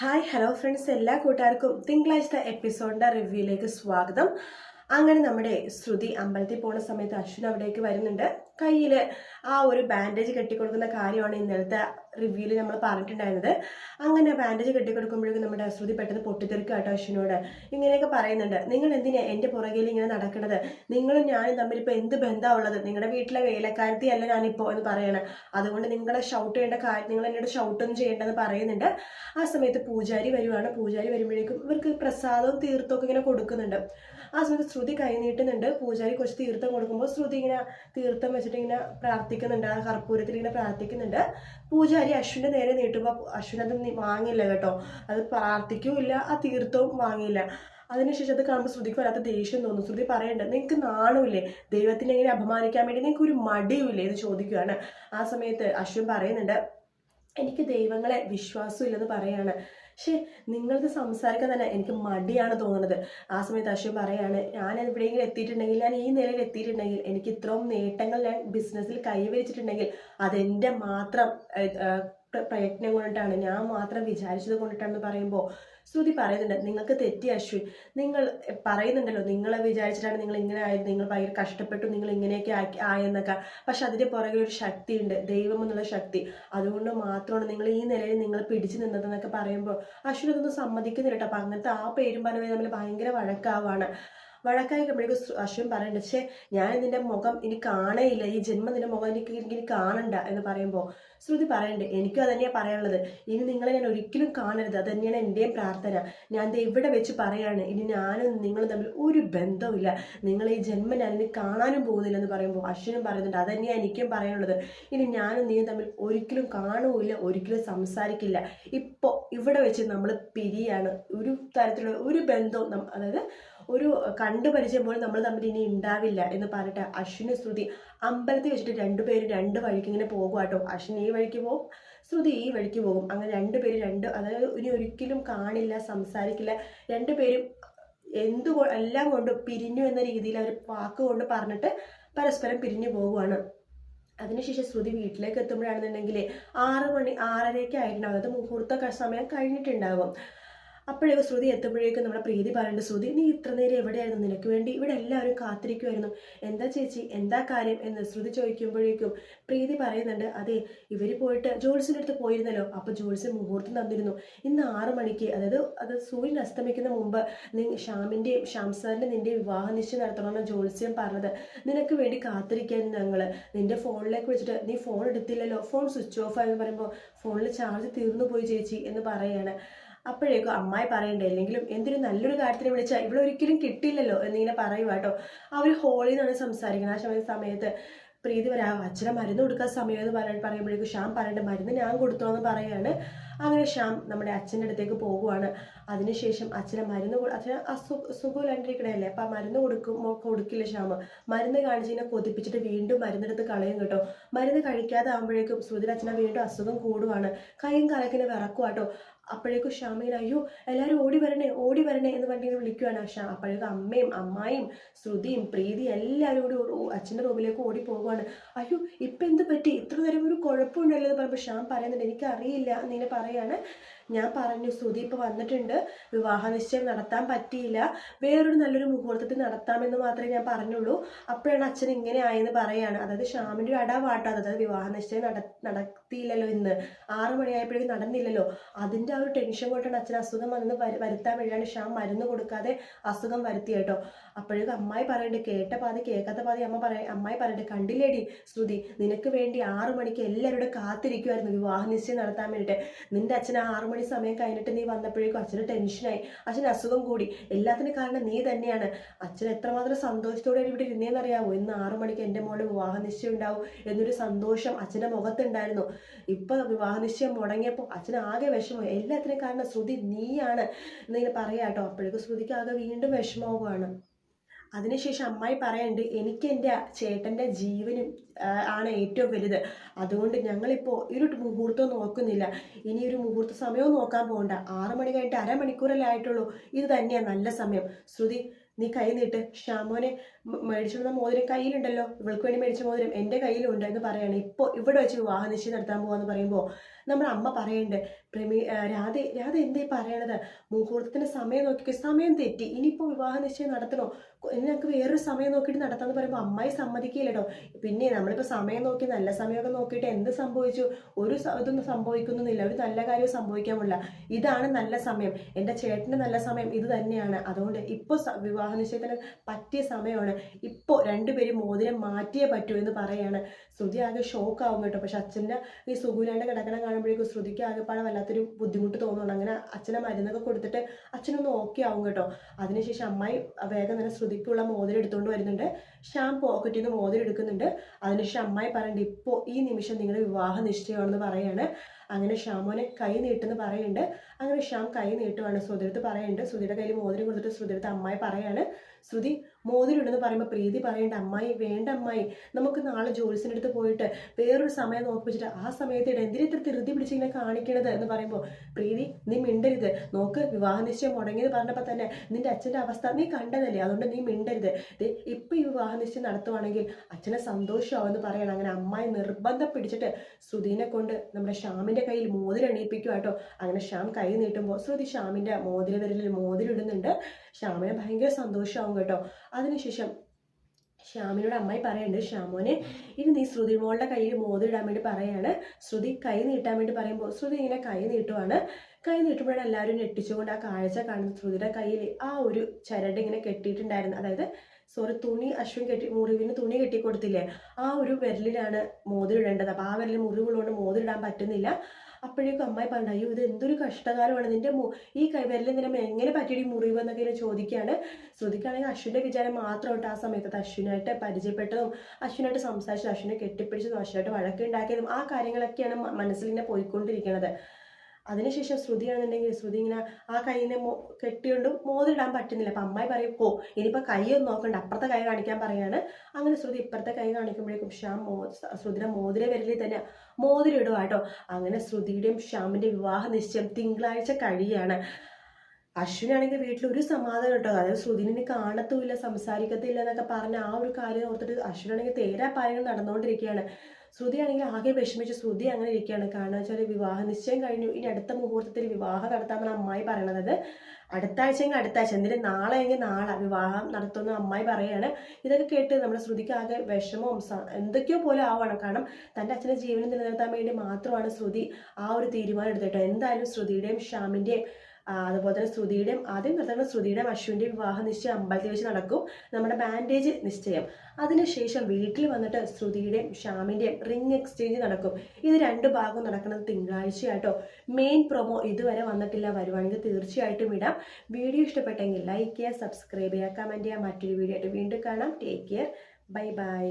Hi hello friends എല്ലാ കൂട്ടുകാർക്കും തിങ്കളാഴ്ചത്തെ എപ്പിസോഡിന്റെ റിവ്യൂയിലേക്ക് സ്വാഗതം. അങ്ങനെ നമ്മുടെ ശ്രുതി അമ്പലത്തിൽ പോണ സമയത്ത് അശ്വിൻ അവിടേക്ക് വരുന്നുണ്ട്. കയ്യിൽ ആ ഒരു ബാൻഡേജ് കെട്ടിക്കൊടുക്കുന്ന കാര്യമാണ് ഇന്നലത്തെ റിവ്യൂവിൽ നമ്മൾ പറഞ്ഞിട്ടുണ്ടായിരുന്നത്. അങ്ങനെ ബാൻഡേജ് കെട്ടിക്കൊടുക്കുമ്പോഴേക്കും നമ്മുടെ അശ്രുതി പെട്ടെന്ന് പൊട്ടിത്തെറിക്കുക കേട്ടോ അശ്വിനോട്. ഇങ്ങനെയൊക്കെ പറയുന്നുണ്ട്. നിങ്ങൾ എന്തിനാ എന്റെ പുറകിൽ ഇങ്ങനെ നടക്കുന്നത് നിങ്ങളും ഞാനും തമ്മിൽ ഇപ്പോൾ എന്ത് ബന്ധമാണ് ഉള്ളത്? നിങ്ങളുടെ വീട്ടിലെ വേലക്കാരത്തി അല്ല ഞാനിപ്പോൾ എന്ന് പറയണം. അതുകൊണ്ട് നിങ്ങളെ ഷൗട്ട് ചെയ്യേണ്ട കാര്യം നിങ്ങൾ എന്നോട് ഷൗട്ടൊന്നും ചെയ്യേണ്ടെന്ന് പറയുന്നുണ്ട്. ആ സമയത്ത് പൂജാരി വരുവാണ്. പൂജാരി വരുമ്പോഴേക്കും ഇവർക്ക് പ്രസാദവും തീർത്ഥവും ഇങ്ങനെ കൊടുക്കുന്നുണ്ട്. ആ സമയത്ത് ശ്രുതി കൈനീട്ടുന്നുണ്ട് പൂജാരി കുറച്ച് തീർത്ഥം കൊടുക്കുമ്പോൾ ശ്രുതി ഇങ്ങനെ തീർത്ഥം വെച്ചിട്ട് ഇങ്ങനെ പ്രാർത്ഥിക്കുന്നുണ്ട്. ആ കർപ്പൂരത്തിൽ ഇങ്ങനെ പ്രാർത്ഥിക്കുന്നുണ്ട്. പൂജാരി അശ്വിന്റെ നേരെ നീട്ടുമ്പോൾ അശ്വിൻ അത് വാങ്ങില്ല കേട്ടോ. അത് പ്രാർത്ഥിക്കുമില്ല ആ തീർത്ഥവും വാങ്ങിയില്ല. അതിനുശേഷം അത് കാണുമ്പോൾ ശ്രുതിക്ക് വരാത്ത ദേഷ്യം തോന്നുന്നു ശ്രുതി പറയണ്ട നിങ്ങൾക്ക് നാണമില്ലേ? ദൈവത്തിനെ എങ്ങനെ അപമാനിക്കാൻ വേണ്ടി നിങ്ങൾക്ക് ഒരു മടിയുമില്ലേ? എന്ന് ചോദിക്കുകയാണ് ആ സമയത്ത് അശ്വിൻ പറയുന്നുണ്ട് എനിക്ക് ദൈവങ്ങളെ വിശ്വാസമില്ലെന്ന് പറയാണ്. പക്ഷേ നിങ്ങളത് സംസാരിക്കാൻ തന്നെ എനിക്ക് മടിയാണ് തോന്നുന്നത്. ആ സമയത്ത് അശ്വ പറയാണ് ഞാൻ എവിടെയെങ്കിലും എത്തിയിട്ടുണ്ടെങ്കിൽ ഞാൻ ഈ നിലയിൽ എത്തിയിട്ടുണ്ടെങ്കിൽ എനിക്ക് ഇത്രയും നേട്ടങ്ങൾ ഞാൻ ബിസിനസ്സിൽ കൈവരിച്ചിട്ടുണ്ടെങ്കിൽ അതെന്റെ മാത്രം പ്രയത്നം കൊണ്ടിട്ടാണ്. ഞാൻ മാത്രം വിചാരിച്ചത് കൊണ്ടിട്ടാണെന്ന് പറയുമ്പോൾ ശ്രുതി പറയുന്നുണ്ട് നിങ്ങൾക്ക് തെറ്റി അശ്വിൻ. നിങ്ങൾ പറയുന്നുണ്ടല്ലോ നിങ്ങളെ വിചാരിച്ചിട്ടാണ് നിങ്ങൾ ഇങ്ങനെ ആയത്. നിങ്ങൾ ഭയങ്കര കഷ്ടപ്പെട്ടു നിങ്ങൾ ഇങ്ങനെയൊക്കെ ആക്കി ആയെന്നൊക്കെ. പക്ഷെ അതിന്റെ പുറകെ ഒരു ശക്തിയുണ്ട് ദൈവം എന്നുള്ള ശക്തി. അതുകൊണ്ട് മാത്രമാണ് നിങ്ങൾ ഈ നിലയിൽ നിങ്ങൾ പിടിച്ചു നിന്നതെന്നൊക്കെ പറയുമ്പോൾ അശ്വിൻ അതൊന്നും സമ്മതിക്കുന്നില്ല കേട്ടോ. അപ്പം അങ്ങനത്തെ ആ പേരും പറഞ്ഞ തമ്മിൽ ഭയങ്കര വഴക്കാവാണ്. വഴക്കായി കഴിയുമ്പോഴേക്കും അശ്വൻ പറയുന്നുണ്ട് പക്ഷേ ഞാൻ നിന്റെ മുഖം ഇനി കാണേയില്ല ഈ ജന്മം നിന്റെ മുഖം എനിക്ക് ഇനി കാണണ്ട എന്ന് പറയുമ്പോൾ ശ്രുതി പറയുന്നുണ്ട് എനിക്കും അത് തന്നെയാണ് പറയാനുള്ളത്. ഇനി നിങ്ങളെ ഞാൻ ഒരിക്കലും കാണരുത്. അത് തന്നെയാണ് എന്റെയും പ്രാർത്ഥന. ഞാൻ ഇവിടെ വെച്ച് പറയാണ് ഇനി ഞാനും നിങ്ങളും തമ്മിൽ ഒരു ബന്ധവുമില്ല. നിങ്ങൾ ഈ ജന്മം ഞാൻ ഇനി കാണാനും പോകുന്നില്ല എന്ന് പറയുമ്പോൾ അശ്വനും പറയുന്നുണ്ട് അത് തന്നെയാണ് എനിക്കും പറയാനുള്ളത്. ഇനി ഞാനും നീയും തമ്മിൽ ഒരിക്കലും കാണുകയില്ല ഒരിക്കലും സംസാരിക്കില്ല. ഇപ്പോൾ ഇവിടെ വെച്ച് നമ്മൾ പിരിയാണ്. ഒരു തരത്തിലുള്ള ഒരു ബന്ധവും അതായത് ഒരു കണ്ടു പരിചയം പോലും നമ്മൾ തമ്മിൽ ഇനി ഉണ്ടാവില്ല എന്ന് പറഞ്ഞിട്ട് അശ്വിന് ശ്രുതി അമ്പലത്തിൽ വെച്ചിട്ട് രണ്ടുപേരും രണ്ട് വഴിക്ക് ഇങ്ങനെ പോകും കേട്ടോ അശ്വിൻ ഈ വഴിക്ക് പോകും ശ്രുതി ഈ വഴിക്ക് പോകും. അങ്ങനെ രണ്ടുപേരും രണ്ട് അതായത് ഇനി ഒരിക്കലും കാണില്ല സംസാരിക്കില്ല. രണ്ടുപേരും എന്തു എല്ലാം കൊണ്ട് പിരിഞ്ഞു എന്ന രീതിയിൽ അവർ വാക്ക് കൊണ്ട് പറഞ്ഞിട്ട് പരസ്പരം പിരിഞ്ഞു പോവുകയാണ് അതിനുശേഷം ശ്രുതി വീട്ടിലേക്ക് എത്തുമ്പോഴാണെന്നുണ്ടെങ്കിൽ ആറ് മണി ആറരയ്ക്ക് ആയിട്ടുണ്ടാവും അതായത് മുഹൂർത്ത സമയം കഴിഞ്ഞിട്ടുണ്ടാവും. അപ്പോഴേക്കും ശ്രുതി എത്തുമ്പോഴേക്കും നമ്മുടെ പ്രീതി പറയേണ്ട ശ്രുതി നീ ഇത്ര നേരം എവിടെയായിരുന്നു? നിനക്ക് വേണ്ടി ഇവിടെ എല്ലാവരും കാത്തിരിക്കുമായിരുന്നു എന്താ ചേച്ചി? എന്താ കാര്യം? എന്ന് ശ്രുതി ചോദിക്കുമ്പോഴേക്കും പ്രീതി പറയുന്നുണ്ട് അതെ ഇവർ പോയിട്ട് ജോൾസിന്റെ അടുത്ത് പോയിരുന്നല്ലോ. അപ്പോൾ ജോൾസൻ മുഹൂർത്തം തന്നിരുന്നു. ഇന്ന് ആറ് മണിക്ക് അതായത് അത് സൂര്യൻ അസ്തമിക്കുന്ന മുമ്പ് നീ ഷ്യാമിന്റെയും ഷ്യാം സാറിന്റെ നിന്റെ വിവാഹ നിശ്ചയം നടത്തണമെന്ന് ജോത്സ്യം പറഞ്ഞത്. നിനക്ക് വേണ്ടി കാത്തിരിക്കാൻ ഞങ്ങൾ നിന്റെ ഫോണിലേക്ക് വിളിച്ചിട്ട് നീ ഫോൺ എടുത്തില്ലല്ലോ ഫോൺ സ്വിച്ച് ഓഫ് ആയെന്ന് പറയുമ്പോൾ ഫോണിൽ ചാർജ് തീർന്നു പോയി ചേച്ചി എന്ന് പറയാണ്. അപ്പോഴേക്കും അമ്മായി പറയണ്ടേ അല്ലെങ്കിലും എന്തൊരു നല്ലൊരു കാര്യത്തിന് വിളിച്ചാൽ ഇവിടെ ഒരിക്കലും കിട്ടില്ലല്ലോ എന്നിങ്ങനെ പറയുക കേട്ടോ അവർ ഹോളിൽ നിന്നാണ് സംസാരിക്കുന്നത്. ആ സമയത്ത് പ്രീതി വരാ അച്ഛനെ മരുന്ന് കൊടുക്കാൻ സമയം എന്ന് പറയാൻ പറയുമ്പോഴേക്കും ശ്യാം പറയേണ്ട മരുന്ന് ഞാൻ കൊടുത്തോന്ന് പറയാണ്. അങ്ങനെ ശ്യാം നമ്മുടെ അച്ഛന്റെ അടുത്തേക്ക് പോകുവാണ്. അതിനുശേഷം അച്ഛനെ മരുന്ന് അച്ഛന് അസു സുഖമില്ലാണ്ടിരിക്കണല്ലേ അപ്പം ആ മരുന്ന് കൊടുക്കുമ്പോൾ കൊടുക്കില്ല ശ്യാം മരുന്ന് കാണിച്ച് ഇങ്ങനെ കൊതിപ്പിച്ചിട്ട് വീണ്ടും മരുന്നെടുത്ത് കളയും കേട്ടോ. മരുന്ന് കഴിക്കാതെ ആകുമ്പോഴേക്കും ശ്രുതിയുടെ അച്ഛനെ വീണ്ടും അസുഖം കൂടുവാണ്. കൈയും കലക്കിനെ വിറക്കുവാട്ടോ അപ്പോഴേക്കും ശ്യാമയിൽ അയ്യോ എല്ലാവരും ഓടി വരണേ ഓടി വരണേ എന്ന് പറഞ്ഞ് വിളിക്കുകയാണ് ഷാ. അപ്പോഴേക്കും അമ്മയും അമ്മായും ശ്രുതിയും പ്രീതിയും എല്ലാവരും കൂടി അച്ഛന്റെ റൂമിലേക്ക് ഓടി പോകുവാണ്. അയ്യോ ഇപ്പം എന്ത് പറ്റി? ഇത്ര നേരം ഒരു കുഴപ്പമുണ്ടല്ലോ എന്ന് പറയുമ്പോൾ ശ്യാം പറയുന്നുണ്ട് എനിക്കറിയില്ല എന്നിങ്ങനെ പറയാണ്. ഞാൻ പറഞ്ഞു ശ്രുതി ഇപ്പോൾ വന്നിട്ടുണ്ട് വിവാഹ നിശ്ചയം നടത്താൻ പറ്റിയില്ല. വേറൊരു നല്ലൊരു മുഹൂർത്തത്തിൽ നടത്താമെന്ന് മാത്രമേ ഞാൻ പറഞ്ഞുള്ളൂ. അപ്പോഴാണ് അച്ഛൻ ഇങ്ങനെ ആയെന്ന് പറയാണ്. അതായത് ശ്യാമിന്റെ ഒരു അടവാട്ടോ അത്. അതായത് വിവാഹ നിശ്ചയം നട നടത്തിയില്ലല്ലോ ഇന്ന്. ആറു മണിയായപ്പോഴേക്കും നടന്നില്ലല്ലോ. അതിന്റെ ആ ഒരു ടെൻഷൻ കൊണ്ടാണ് അച്ഛൻ അസുഖം വന്ന് വരു- വരുത്താൻ വേണ്ടിയാണ് ഷ്യാം മരുന്ന് കൊടുക്കാതെ അസുഖം വരുത്തി കേട്ടോ. അപ്പോഴേക്കും അമ്മായി പറയണ്ടേ കേട്ട പാതി കേൾക്കാത്ത പാതി അമ്മ പറയ അമ്മായി പറയട്ടെ കണ്ടില്ലേടി ശ്രുതി നിനക്ക് വേണ്ടി ആറു മണിക്ക് എല്ലാവരോടും കാത്തിരിക്കുമായിരുന്നു വിവാഹ നിശ്ചയം നടത്താൻ വേണ്ടിയിട്ട് നിന്റെ അച്ഛൻ ആ ആറു മണി സമയം കഴിഞ്ഞിട്ട് നീ വന്നപ്പോഴേക്കും അച്ഛന് ടെൻഷനായി അച്ഛന് അസുഖം കൂടി. എല്ലാത്തിനും കാരണം നീ തന്നെയാണ്. അച്ഛൻ എത്രമാത്രം സന്തോഷത്തോടെ ഇവിടെ ഇരുന്നേന്നറിയാവോ? ഇന്ന് ആറു മണിക്ക് എന്റെ മോളുടെ വിവാഹ നിശ്ചയം ഉണ്ടാവും എന്നൊരു സന്തോഷം അച്ഛന്റെ മുഖത്തുണ്ടായിരുന്നു. ഇപ്പൊ വിവാഹ നിശ്ചയം മുടങ്ങിയപ്പോൾ അച്ഛന് ആകെ വിഷമം. എല്ലാത്തിനും കാരണം ശ്രുതി നീയാണ്. എന്നിങ്ങനെ പറയാട്ടോ അപ്പോഴേക്കും ശ്രുതിക്ക് ആകെ വീണ്ടും വിഷമമാവുകയാണ്. അതിനുശേഷം അമ്മായി പറയുന്നുണ്ട് എനിക്ക് എന്റെ ചേട്ടന്റെ ജീവനും ആണ് ഏറ്റവും വലുത്. അതുകൊണ്ട് ഞങ്ങളിപ്പോൾ ഒരു മുഹൂർത്തം നോക്കുന്നില്ല. ഇനി ഒരു മുഹൂർത്ത സമയവും നോക്കാൻ പോകണ്ട ആറ് മണി കഴിഞ്ഞിട്ട് അരമണിക്കൂറല്ലേ ആയിട്ടുള്ളൂ. ഇത് തന്നെയാണ് നല്ല സമയം. ശ്രുതി നീ കൈ നീട്ട്. ശ്യാമോനെ മ- മേടിച്ചിരുന്ന മോതിരം കയ്യിലുണ്ടല്ലോ. ഇവൾക്ക് വേണ്ടി മേടിച്ച മോതിരം എന്റെ കയ്യിലുണ്ട് എന്ന് പറയാണ്. ഇപ്പോൾ ഇവിടെ വെച്ച് വിവാഹ നിശ്ചയം നടത്താൻ പോകാന്ന് പറയുമ്പോൾ നമ്മുടെ അമ്മ പറയുന്നുണ്ട് പ്രമീ രാധ രാധ എന്തേ പറയണത്? മുഹൂർത്തത്തിന് സമയം നോക്കി സമയം തെറ്റി. ഇനിയിപ്പോൾ വിവാഹ നിശ്ചയം നടത്തണോ? ഇനി ഞങ്ങൾക്ക് വേറൊരു സമയം നോക്കിയിട്ട് നടത്താമെന്ന് പറയുമ്പോൾ അമ്മായി സമ്മതിക്കില്ലട്ടോ പിന്നെ നമ്മളിപ്പോൾ സമയം നോക്കി നല്ല സമയമൊക്കെ നോക്കിയിട്ട് എന്ത് സംഭവിച്ചു? ഒരു ഇതൊന്നും സംഭവിക്കുന്നില്ല ഒരു നല്ല കാര്യം സംഭവിക്കാമില്ല ഇതാണ് നല്ല സമയം. എന്റെ ചേട്ടന്റെ നല്ല സമയം ഇത് തന്നെയാണ്. അതുകൊണ്ട് ഇപ്പോൾ വിവാഹ നിശ്ചയത്തിന് പറ്റിയ സമയമാണ്. ഇപ്പോൾ രണ്ടുപേരും മോതിരം മാറ്റിയേ പറ്റൂ എന്ന് പറയാണ്. ശ്രുതി ആകെ ഷോക്ക് ആവും കേട്ടോ. പക്ഷെ അച്ഛന്റെ ഈ സുഗുലാന്റെ കിടക്കണം കാണുമ്പോഴേക്കും ശ്രുതിക്ക് ആകെപ്പാടെ വല്ലാത്തൊരു ബുദ്ധിമുട്ട് തോന്നുന്നുണ്ട്. അങ്ങനെ അച്ഛനെ മരുന്നൊക്കെ കൊടുത്തിട്ട് അച്ഛനൊന്ന് ഓക്കെ ആവും കേട്ടോ. അതിനുശേഷം അമ്മായി വേഗം തന്നെ ശ്രുതിക്കുള്ള മോതിരം എടുത്തുകൊണ്ട് വരുന്നുണ്ട്. ഷാം പോക്കറ്റിൽ നിന്ന് മോതിരം എടുക്കുന്നുണ്ട്. അതിനുശേഷം അമ്മായി പറയുന്നുണ്ട് ഇപ്പോൾ ഈ നിമിഷം നിങ്ങളുടെ വിവാഹ നിശ്ചയമാണെന്ന് പറയാണ്. അങ്ങനെ ഷാമോനെ കൈ നീട്ടെന്ന് പറയുന്നുണ്ട് അങ്ങനെ ഷാം കൈ നീട്ടുവാണ് ശ്രുതിരത്ത് പറയുന്നുണ്ട് ശ്രുതിയുടെ കയ്യിൽ മോതിരം കൊടുത്തിട്ട് ശ്രുതിരത്ത് അമ്മായി പറയാണ് ശ്രുതി മോതിരം ഉണ്ടെന്ന് പറയുമ്പോൾ പ്രീതി പറയേണ്ട അമ്മായി വേണ്ട അമ്മായി. നമുക്ക് നാളെ ജോലിസിന്റെ അടുത്ത് പോയിട്ട് വേറൊരു സമയം നോക്കിപ്പിച്ചിട്ട് ആ സമയത്ത് എന്തിനാ ഇത്ര ധൃതി പിടിച്ച് ഇങ്ങനെ കാണിക്കണത് എന്ന് പറയുമ്പോൾ പ്രീതി നീ മിണ്ടരുത്. നോക്ക് വിവാഹ നിശ്ചയം മുടങ്ങിയത് പറഞ്ഞപ്പോൾ തന്നെ നിന്റെ അച്ഛന്റെ അവസ്ഥ നീ കണ്ടതല്ലേ? അതുകൊണ്ട് നീ മിണ്ടരുത്. ഇപ്പം ഈ വിവാഹ നിശ്ചയം നടത്തുവാണെങ്കിൽ അച്ഛനെ സന്തോഷമാവെന്ന് പറയണം. അങ്ങനെ അമ്മായി നിർബന്ധം പിടിച്ചിട്ട് ശ്രുതിനെ കൊണ്ട് നമ്മുടെ ഷ്യാമിന്റെ കയ്യിൽ മോതിരം എണീപ്പിക്കുക കേട്ടോ. അങ്ങനെ ഷ്യാം കൈ നീട്ടുമ്പോൾ ശ്രുതി ഷ്യാമിന്റെ മോതിര വിരലിൽ മോതിരം ഇടുന്നുണ്ട് ഷ്യാമിന് ഭയങ്കര സന്തോഷമാവും കേട്ടോ. അതിനുശേഷം ശ്യാമിനോട് അമ്മായി പറയുന്നുണ്ട് ശ്യാമോനെ ഇനി നീ ശ്രുതി മോളുടെ കയ്യിൽ മോതിരിടാൻ വേണ്ടി പറയാണ്. ശ്രുതി കൈ നീട്ടാൻ വേണ്ടി പറയുമ്പോൾ ശ്രുതി ഇങ്ങനെ കൈ നീട്ടുവാണ്. കൈ നീട്ടുമ്പോഴാണ് എല്ലാവരും ഞെട്ടിച്ചുകൊണ്ട് ആ കാഴ്ച കാണുന്നത്. ശ്രുതിയുടെ കയ്യിൽ ആ ഒരു ചരട് ഇങ്ങനെ കെട്ടിയിട്ടുണ്ടായിരുന്നു. അതായത് സോറി തുണി അശ്വിൻ കെട്ടി മുറിവിന് തുണി കെട്ടിക്കൊടുത്തില്ലേ? ആ ഒരു വിരലിലാണ് മോതിരിടേണ്ടത് അപ്പോൾ ആ വിരലിൽ മുറിവുള്ളതുകൊണ്ട് മോതിരിടാൻ പറ്റുന്നില്ല. അപ്പോഴേക്കും അമ്മായി പറഞ്ഞു അയ്യോ ഇത് എന്തൊരു കഷ്ടകാലമാണ്. നിന്റെ ഈ കൈവരലിൽ നിന്നെ എങ്ങനെ പറ്റിയ മുറിവ് എന്നൊക്കെ ഇങ്ങനെ ചോദിക്കുകയാണ് ശ്രുതിക്കാണെങ്കിൽ അശ്വിന്റെ വിചാരം മാത്രമായിട്ട് ആ സമയത്ത് അശ്വിനായിട്ട് പരിചയപ്പെട്ടതും അശ്വിനായിട്ട് സംസാരിച്ചതും അശ്വിനെ കെട്ടിപ്പിടിച്ചതും അശ്വിനായിട്ട് വഴക്കുണ്ടാക്കിയതും ആ കാര്യങ്ങളൊക്കെയാണ് മനസ്സിൽ ഇങ്ങനെ പോയിക്കൊണ്ടിരിക്കുന്നത് അതിനുശേഷം ശ്രുതിയാണെന്നുണ്ടെങ്കിൽ ശ്രുതി ഇങ്ങനെ ആ കൈനെ മോ കെട്ടിയോണ്ട് മോതിരിടാൻ പറ്റുന്നില്ല. അപ്പം അമ്മായി പറയും ഓ ഇനിയിപ്പോൾ കൈ ഒന്നും നോക്കണ്ട. അപ്പുറത്തെ കൈ കാണിക്കാൻ പറയാണ്. അങ്ങനെ ശ്രുതി ഇപ്പുറത്തെ കൈ കാണിക്കുമ്പോഴേക്കും ശ്യാം മോ ശ്രുതിയുടെ മോതിര വിരലിൽ തന്നെ മോതിരിടുക കേട്ടോ. അങ്ങനെ ശ്രുതിയുടെയും ശ്യാമിന്റെ വിവാഹ നിശ്ചയം തിങ്കളാഴ്ച കഴിയാണ്. അശ്വിനാണെങ്കിൽ വീട്ടിൽ ഒരു സമാധാനം കേട്ടോ. അതായത് ശ്രുതിനെ കാണത്തുമില്ല സംസാരിക്കത്തില്ല എന്നൊക്കെ പറഞ്ഞ ആ ഒരു കാര്യം ഓർത്തിട്ട് അശ്വിനാണെങ്കിൽ തേരാ പായങ്ങൾ നടന്നുകൊണ്ടിരിക്കുകയാണ്. ശ്രുതി ആണെങ്കിൽ ആകെ വിഷമിച്ച് ശ്രുതി അങ്ങനെ ഇരിക്കുകയാണ്. കാരണം വെച്ചാൽ വിവാഹ നിശ്ചയം കഴിഞ്ഞു. ഇനി അടുത്ത മുഹൂർത്തത്തിൽ വിവാഹം നടത്താമെന്ന് അമ്മായി പറയണത്. അടുത്ത ആഴ്ചയെങ്കിൽ അടുത്ത ആഴ്ച. എന്തിനും? നാളെ എങ്കിൽ നാളെ വിവാഹം നടത്തുമെന്ന് അമ്മായി പറയാണ്. ഇതൊക്കെ കേട്ട് നമ്മുടെ ശ്രുതിക്ക് ആകെ വിഷമവും എന്തൊക്കെയോ പോലെ ആവണം കാരണം തന്റെ അച്ഛന്റെ ജീവനം നിലനിർത്താൻ വേണ്ടി മാത്രമാണ് ശ്രുതി ആ ഒരു തീരുമാനം എടുത്തിട്ടോ എന്തായാലും ശ്രുതിയുടെയും ഷ്യാമിന്റെയും ആ, അതുപോലെ തന്നെ ശ്രുതിയുടെയും ആദ്യം നടത്തുന്ന ശ്രുതിയുടെയും അശ്വിന്റെയും വിവാഹ നിശ്ചയം അമ്പലത്തിൽ വെച്ച് നടക്കും. നമ്മുടെ ബാൻഡേജ് നിശ്ചയം. അതിനുശേഷം വീട്ടിൽ വന്നിട്ട് ശ്രുതിയുടെയും ശ്യാമിന്റെയും റിംഗ് എക്സ്ചേഞ്ച് നടക്കും. ഇത് രണ്ട് ഭാഗവും നടക്കുന്നത് തിങ്കളാഴ്ചയായിട്ടോ മെയിൻ പ്രൊമോ ഇതുവരെ വന്നിട്ടില്ല. വരുവാണെങ്കിൽ തീർച്ചയായിട്ടും ഇടാം. വീഡിയോ ഇഷ്ടപ്പെട്ടെങ്കിൽ ലൈക്ക് ചെയ്യുക സബ്സ്ക്രൈബ് ചെയ്യുക കമന്റ് ചെയ്യുക. മറ്റൊരു വീഡിയോ ആയിട്ട് വീണ്ടും കാണാം. Take care bye bye